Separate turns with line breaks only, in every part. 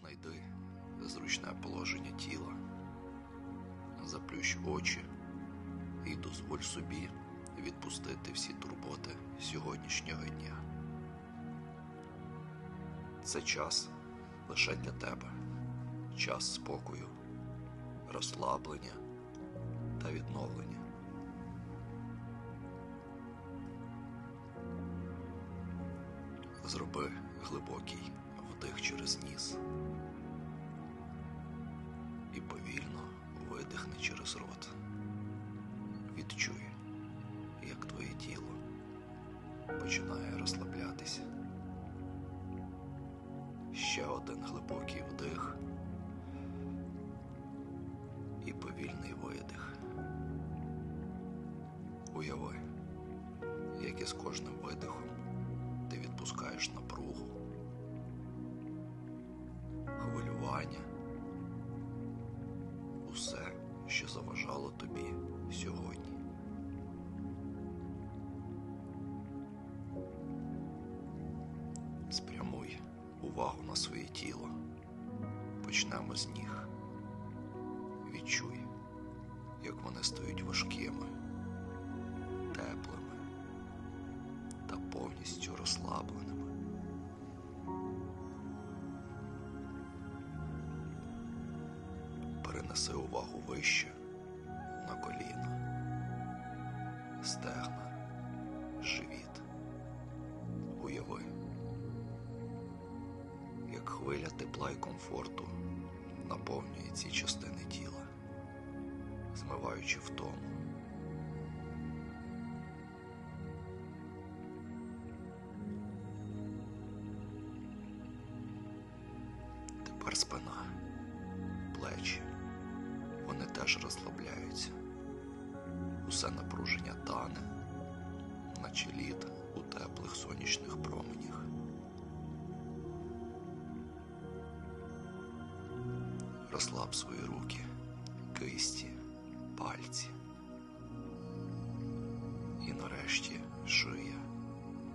Знайди зручне положення тіла, заплющ очі і дозволь собі відпустити всі турботи сьогоднішнього дня. Це час лише для тебе, час спокою, розслаблення та відновлення. Зроби глибокий вдих через ніс і повільно видихни через рот. Відчуй, як твоє тіло починає розслаблятися. Ще один глибокий вдих і повільний видих. Уяви, як із кожним видихом ти відпускаєш напругу, що заважало тобі сьогодні. Спрямуй увагу на своє тіло. Почнемо з ніг. Відчуй, як вони стають важкими, теплими та повністю розслабленими. Перенеси увагу вище на коліна, стегна, живіт. Уяви, як хвиля тепла і комфорту наповнює ці частини тіла, змиваючи втому. Тепер спина, плечі. Вони теж розслабляються. Усе напруження тане, наче лід у теплих сонячних променях. Розслаб свої руки, кисті, пальці. І нарешті шия,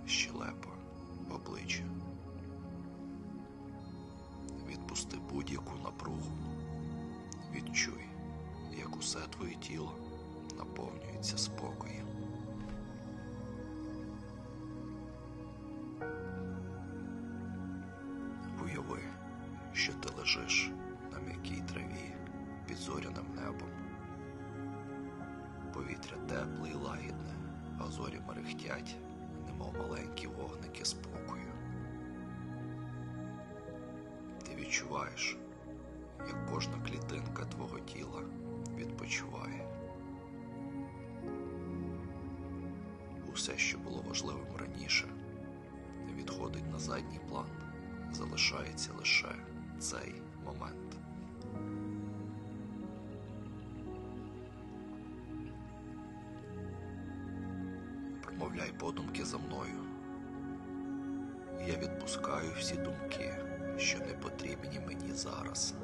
щелепа, обличчя. Відпусти будь-яку напругу. Відчуй, усе твоє тіло наповнюється спокоєм. Уяви, що ти лежиш на м'якій траві під зоряним небом. Повітря тепле і лагідне, а зорі мерехтять, немов маленькі вогники спокою. Ти відчуваєш, як кожна клітинка твого тіла відпочиває. Усе, що було важливим раніше, відходить на задній план, залишається лише цей момент. Промовляй подумки за мною. Я відпускаю всі думки, що не потрібні мені зараз.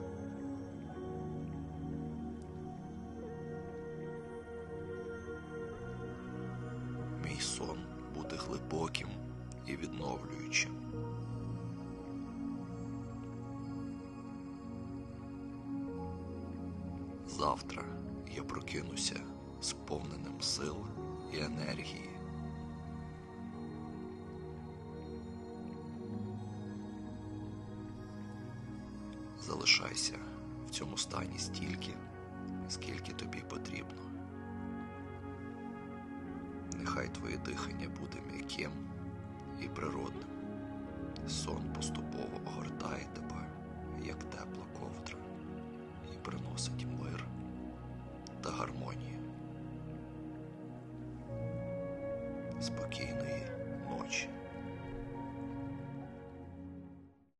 Глибоким і відновлюючим. Завтра я прокинуся сповненим сил і енергії. Залишайся в цьому стані стільки, Нехай твоє дихання буде м'яким і природним. Сон поступово огортає тебе, як тепла ковдра, і приносить мир та гармонію. Спокійної ночі.